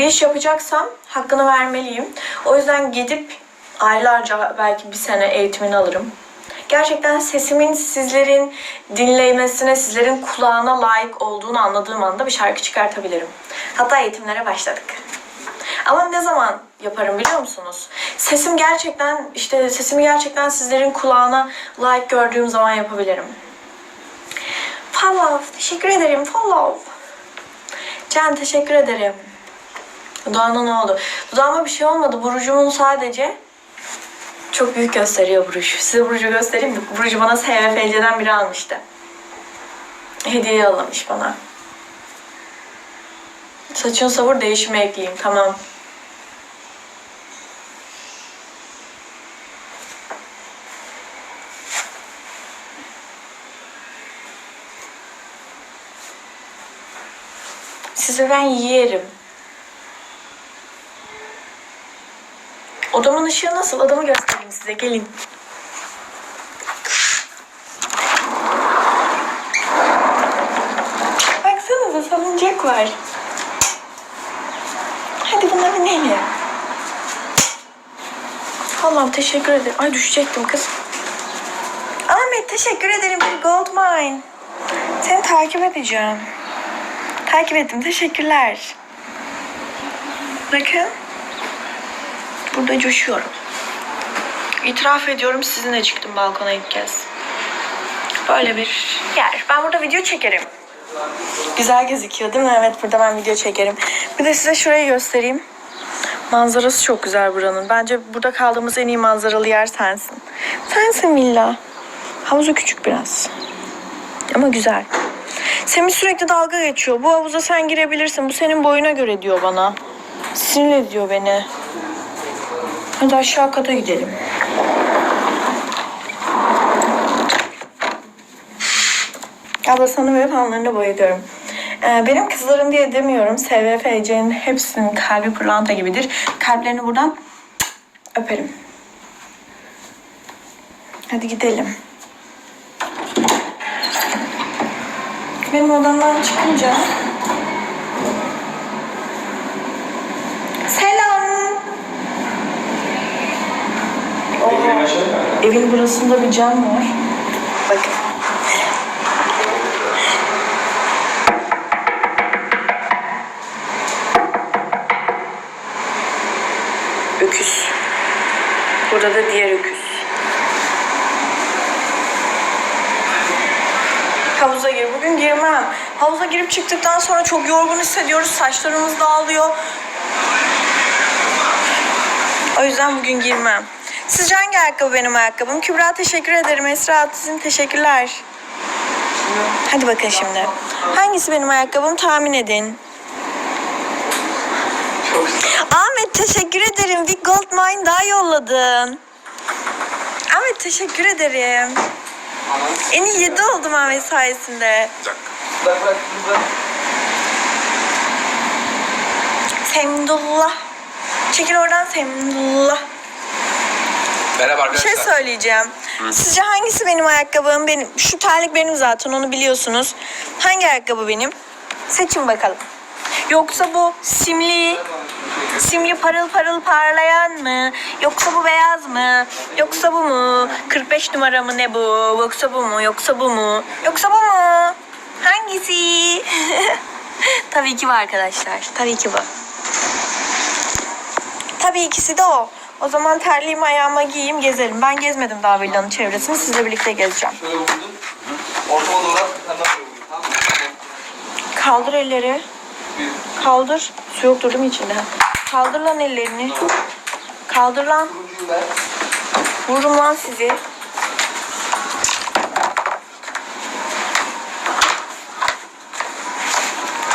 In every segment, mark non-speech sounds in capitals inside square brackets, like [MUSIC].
Bir iş yapacaksam hakkını vermeliyim. O yüzden gidip aylarca belki bir sene eğitimini alırım. Gerçekten sesimin sizlerin dinlemesine, sizlerin kulağına layık olduğunu anladığım anda bir şarkı çıkartabilirim. Hatta eğitimlere başladık. Ama ne zaman yaparım biliyor musunuz? Sesim gerçekten işte sesimi gerçekten sizlerin kulağına layık gördüğüm zaman yapabilirim. Follow. Teşekkür ederim. Follow. Can teşekkür ederim. Dudağına ne oldu? Dudağıma bir şey olmadı. Burucumun sadece çok büyük gösteriyor buruş. Size burucu göstereyim mi? Burucu bana SVFC'den biri almıştı. Hediye yollamış bana. Saçın savur değişime ekleyeyim. Tamam. Sizi ben yerim. Odamın ışığı nasıl? Odamı göstereyim size. Gelin. Baksanıza salıncak var. Hadi buna binelim. Allah'ım teşekkür ederim. Ay düşecektim kız. Ahmet teşekkür ederim bir gold mine. Seni takip edeceğim. Takip ettim. Teşekkürler. Bakın. Burada coşuyorum. İtiraf ediyorum sizinle çıktım balkona ilk kez. Böyle bir yer. Ben burada video çekerim. Güzel gözüküyor değil mi? Evet burada ben video çekerim. Bir de size şurayı göstereyim. Manzarası çok güzel buranın. Bence burada kaldığımız en iyi manzaralı yer sensin. Sensin villa. Havuzu küçük biraz. Ama güzel. Semih sürekli dalga geçiyor. Bu havuza sen girebilirsin. Bu senin boyuna göre diyor bana. Sinir ediyor beni. Hadi aşağı kata gidelim. Abla sana ve fanlarına bayılıyorum. Ee, benim kızlarım diye demiyorum. SVFC'nin hepsinin kalbi pırlanta gibidir. Kalplerini buradan öperim. Hadi gidelim. Benim odamdan çıkınca Evin burasında bir cam var. Bakın. Öküz. Burada da diğer öküz. Havuza gir. Bugün girmem. Havuza girip çıktıktan sonra çok yorgun hissediyoruz. Saçlarımız dağılıyor. O yüzden bugün girmem. Sizce ayakkabı benim ayakkabım? Kübra teşekkür ederim. Esra sizin teşekkürler. Hadi bakın şimdi. Hangisi benim ayakkabım tahmin edin. Ahmet teşekkür ederim. Bir gold mine daha yolladın. Ahmet teşekkür ederim. En iyi 7 oldum Ahmet sayesinde. Semdullah. Çekil oradan Semdullah. Merhaba Bir şey arkadaşlar. söyleyeceğim. Sizce hangisi benim ayakkabım? Benim şu terlik benim zaten onu biliyorsunuz. Hangi ayakkabı benim? Seçin bakalım. Yoksa bu simli simli parıl parıl parlayan mı? Yoksa bu beyaz mı? Yoksa bu mu? 45 numara mı ne bu? Yoksa bu mu? Yoksa bu mu? Yoksa bu mu? Hangisi? [LAUGHS] Tabii ki bu arkadaşlar. Tabii ki bu. Tabii ikisi de o. O zaman terliğimi ayağıma giyeyim gezelim. Ben gezmedim daha villanın çevresini. Sizle birlikte gezeceğim. Şöyle vurdum. Ortama doğru at. Sen de şöyle vurdun. Tamam mı? Kaldır elleri. Bir. Kaldır. Su yoktur değil mi içinde? Kaldır lan ellerini. Kaldır lan. Turuncuyu ver. Vururum lan sizi.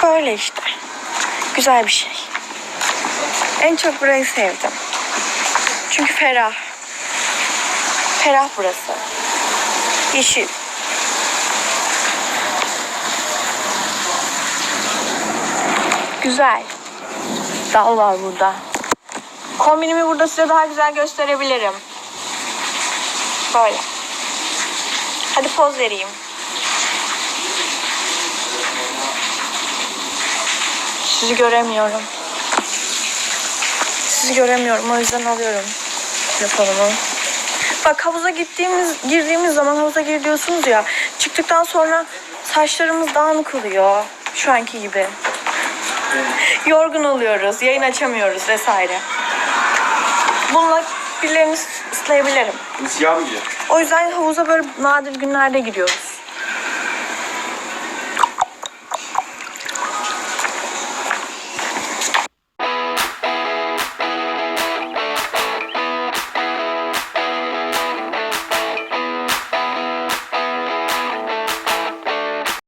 Böyle işte. Güzel bir şey. En çok burayı sevdim. Çünkü ferah. Ferah burası. Yeşil. Güzel. Dal var burada. Kombinimi burada size daha güzel gösterebilirim. Böyle. Hadi poz vereyim. Sizi göremiyorum. sizi göremiyorum. O yüzden alıyorum telefonumu. Bak havuza gittiğimiz, girdiğimiz zaman havuza gir diyorsunuz ya. Çıktıktan sonra saçlarımız dağınık oluyor. Şu anki gibi. Yorgun oluyoruz, yayın açamıyoruz vesaire. Bununla birilerini ıslayabilirim. Siyah mı? O yüzden havuza böyle nadir günlerde giriyoruz.